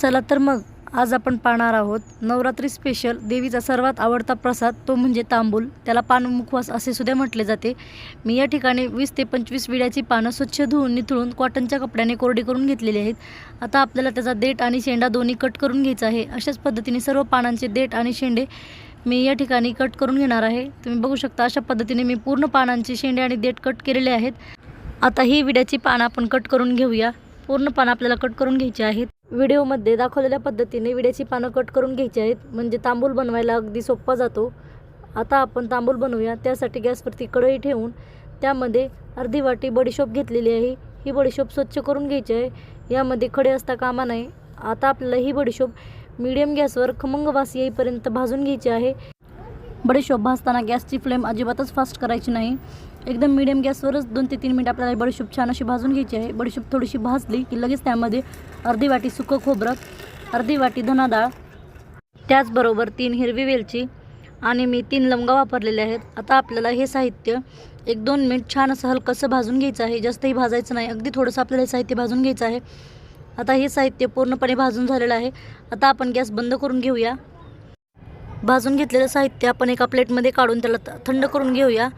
चला तर मग आज आपण पाहणार आहोत नवरात्री स्पेशल देवीचा सर्वात आवडता प्रसाद तो म्हणजे तांबूल. त्याला पान मुखवास असे सुद्धा म्हटले जाते. मी या ठिकाणी वीस ते पंचवीस विड्याची पानं स्वच्छ धुवून निथळून कॉटनच्या कपड्याने कोरडी करून घेतलेली आहेत. आता आपल्याला त्याचा देठ आणि शेंडा दोन्ही कट करून घ्यायचा आहे. अशाच पद्धतीने सर्व पानांचे देठ आणि शेंडे मी या ठिकाणी कट करून घेणार आहे. तुम्ही बघू शकता अशा पद्धतीने मी पूर्ण पानांचे शेंडे आणि देठ कट केलेले आहेत. आता ही विड्याची पानं आपण कट करून घेऊया. पूर्ण पानं आपल्याला कट करून घ्यायची आहेत. व्हिडिओमध्ये दाखवलेल्या पद्धतीने विड्याची पानं कट करून घ्यायची आहेत. म्हणजे तांबूल बनवायला अगदी सोपा जातो. आता आपण तांबूल बनवूया. त्यासाठी गॅसवरती कढई ठेवून त्यामध्ये अर्धी वाटी बडीशोप घेतलेली आहे. ही बडीशोप स्वच्छ करून घ्यायची आहे. यामध्ये खडे असता कामा नाही आता आपल्याला ही बडीशोप मीडियम गॅसवर खमंग वास येईपर्यंत भाजून घ्यायची आहे. बडीशोप भाजताना गॅसची फ्लेम अजिबातच फास्ट करायची नाही. एकदम मिडियम गॅसवरच दोन ते तीन मिनिट आपल्याला बडीशोप छान अशी भाजून घ्यायची आहे. बडीशोप थोडीशी भाजली की लगेच त्यामध्ये अर्धी वाटी सुकं खोबरं अर्धी वाटी धना डाळ त्याचबरोबर तीन हिरवी वेलची आणि मी तीन लवंगा वापरलेले आहेत. आता आपल्याला हे साहित्य एक दोन मिनिट छान असं हलकंसं भाजून घ्यायचं आहे. जास्तही भाजायचं नाही. अगदी थोडंसं आपल्याला हे साहित्य भाजून घ्यायचं आहे. आता हे साहित्य पूर्णपणे भाजून झालेलं आहे. आता आपण गॅस बंद करून घेऊया. भाजून घेतलेलं साहित्य आपण एका प्लेटमध्ये काढून त्याला थंड करून घेऊया.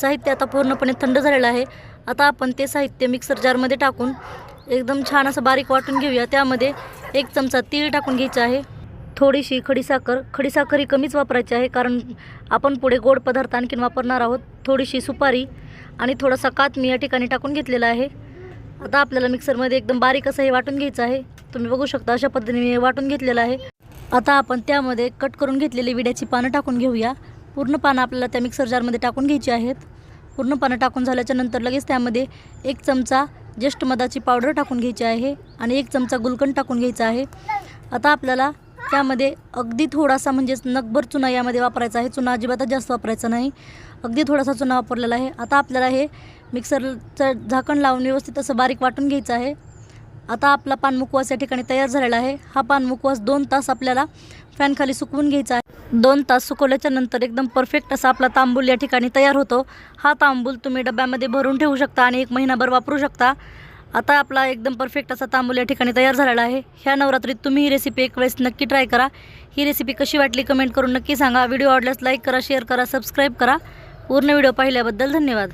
साहित्य आता पूर्णपणे थंड झालेलं आहे. आता आपण ते साहित्य मिक्सर जारमध्ये टाकून एकदम छान असं बारीक वाटून घेऊया. त्यामध्ये एक चमचा तीळ टाकून घ्यायचं आहे. थोडीशी खडीसाखर खडीसाखर ही कमीच वापरायची आहे कारण आपण पुढे गोड पदार्थ आणखीन वापरणार आहोत. थोडीशी सुपारी आणि थोडासा कात मी या ठिकाणी टाकून घेतलेला आहे. आता आपल्याला मिक्सरमध्ये एकदम बारीक असं हे वाटून घ्यायचं आहे. तुम्ही बघू शकता अशा पद्धतीने मी हे वाटून घेतलेलं आहे. आता आपण त्यामध्ये कट करून घेतलेली विड्याची पानं टाकून घेऊया. पूर्ण पानं आपल्याला त्या मिक्सर जारमध्ये टाकून घ्यायची आहेत. पूर्ण पानं टाकून झाल्याच्यानंतर लगेच त्यामध्ये एक चमचा ज्येष्ठ मधाची पावडर टाकून घ्यायची आहे आणि एक चमचा गुलकंद टाकून घ्यायचा आहे. आता आपल्याला त्यामध्ये अगदी थोडासा म्हणजेच नगभर चुना यामध्ये वापरायचा आहे. चुना अजिबातच जास्त वापरायचा नाही. अगदी थोडासा चुना वापरलेला आहे. आता आपल्याला हे मिक्सरचं झाकण लावून व्यवस्थित असं बारीक वाटून घ्यायचं आहे. आता आपला पान मुखवास या ठिकाणी तयार झालेला आहे. हा पान मुखवास दोन तास आपल्याला फॅनखाली सुकवून घ्यायचा आहे. दोन तास सुकवल्याच्या नंतर एकदम परफेक्ट असा आपला तांबूल या ठिकाणी तयार होतो. हा तांबूल तुम्ही डब्यामध्ये भरून ठेवू शकता आणि एक महिनाभर वापरू शकता. आता आपला एकदम परफेक्ट असा तांबूल या ठिकाणी तयार झालेला आहे. ह्या नवरात्रीत तुम्ही ही रेसिपी एक वेळेस नक्की ट्राय करा. ही रेसिपी कशी वाटली कमेंट करून नक्की सांगा. व्हिडिओ आवडल्यास लाईक करा शेअर करा सबस्क्राईब करा. पूर्ण व्हिडिओ पाहिल्याबद्दल धन्यवाद.